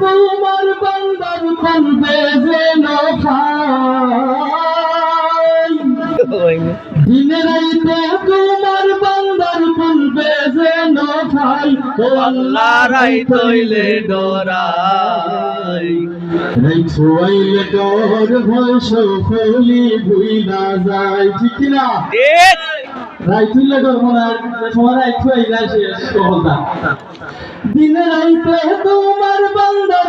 তোমার বান্দার কলবে যেন দিনে রাইতে তোমার বান্দার কলবে যেন খাই ও আল্লাহ, রাই তৈলে ডরাই। রাইছুয়াইলে ডর, ভয় সফলি ভুইলা যায়, ঠিক না রাইছুইলে আইতে তোমার রাইতে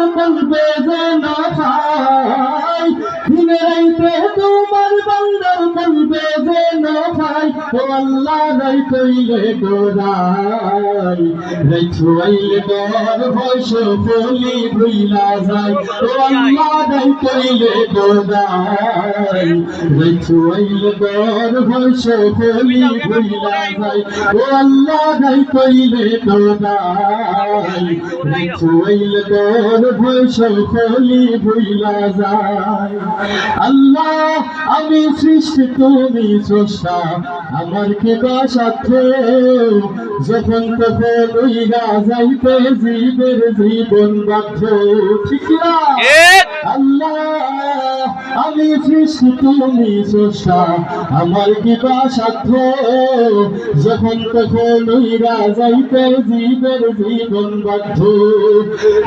কইলে ডরাই রাইছুয়াইলে ডর ভয় সফলি ভুইলা যায় ও আল্লাহ রাই কইলে ডরাই রাইছুয়াইলে ডর ভয় সফলি ভুইলা যায় ও আল্লাহ রাই কইলে ডরাই রাইছুয়াইলে ডর ভয় সফলি ভুইলা যায় আল্লাহ আমি সৃষ্টি তুমি স্রষ্টা আমার কে সাথে যখন তখন উইরা যাইতে জীবের জীবন বাধ্য ঠিক না আল্লাহ আমি সৃষ্টি তুমি স্রষ্টা। আমার কি সাধ্য যখন তখন উইরা যাইতে জীবের জীবন বাধ্য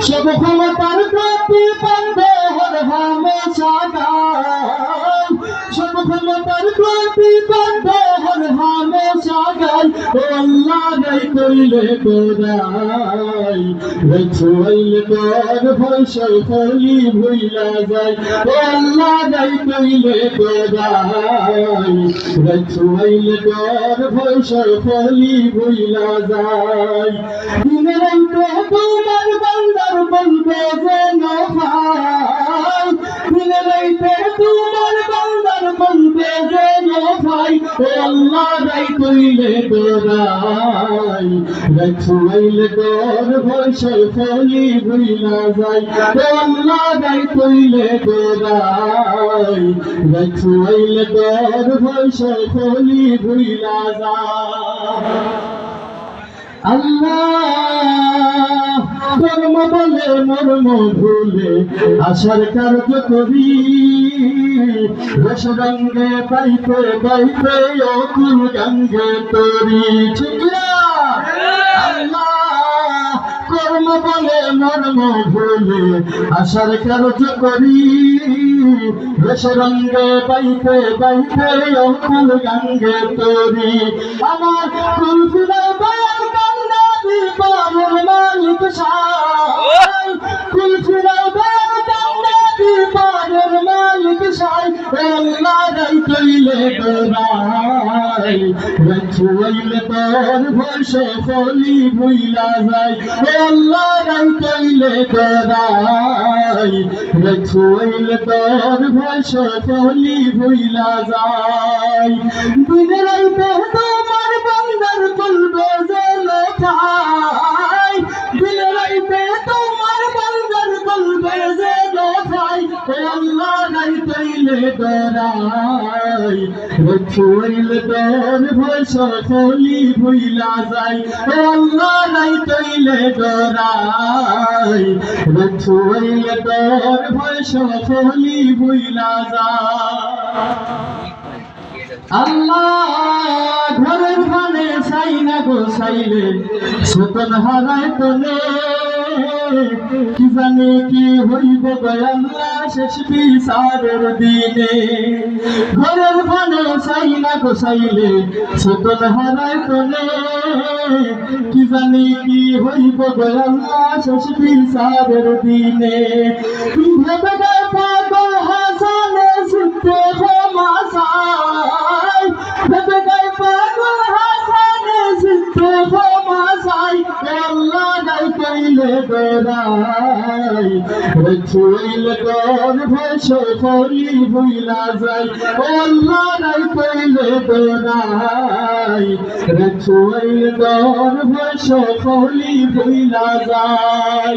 সব ক্ষমতার প্রতি পান্ডে হর হামেশা গাই সব ক্ষমতার প্রতি পান্ডে কইলে তোরাই রছুয়াইলে তোর ভৈসল কলি ভুইলা যায় আল্লাহ গাই কইলে তোরাই রছুয়াইলে তোর ভৈসল কলি ভুইলা যায় দিনে রাইতে তোমার বান্দার বলবে যেন ভাই ভাই, ও আল্লাহ গাই কইলে তোরাই রছুয়াইলে তোর ভৈসল ফলি ভুইলা যায়। ও আল্লাহ গাই কইলে তোরাই রছুয়াইলে তোর ভৈসল ফলি ভুইলা যায়। আল্লাহ কর্ম বলে মর্ম ভুলে আশার কার্য করি। রসগঙ্গে পাইতে পাইতে অকুল গঙ্গে তরি? আল্লাহ কর্ম বলে মর্ম ভুলে আশার কার্য করি। রসরঙ্গে পাইতে পাইতে অকুল গঙ্গে তরি। আমার কুলফিরা বায়ান কান্দাবি বাবুর মালিক সাই কুলফিরা বায়ান কান্দাবি বাবুর মালিক সাই আল্লাহ রাই কইলে তোরাই রছুইলে তোর ভরসে ফলি ভুইলা যায় আল্লাহ রাই কইলে তোরাই রছুইলে তোর ভরসে ফলি ভুইলা যায় দিনে যায়। আল্লাহ ঘরের ভানে সাই না গো সাইলে সুতন হারায় তনে কি জানে কি হইব আল্লাহ? শেষ বিচারের দিনে ঘরের ভানে সাই না গোসাইলে সাইলে সুতন হারায় তোলে। কি জানে কি হইব আল্লাহ? শেষ বিচারের দিনে। ভেবে রছুইলে তোর ভেষ করি ভুইলা যাই। আল্লাহ গাই কইলে বেড়াই রছুইলে তোর ভেষ করি ভুইলা যাই।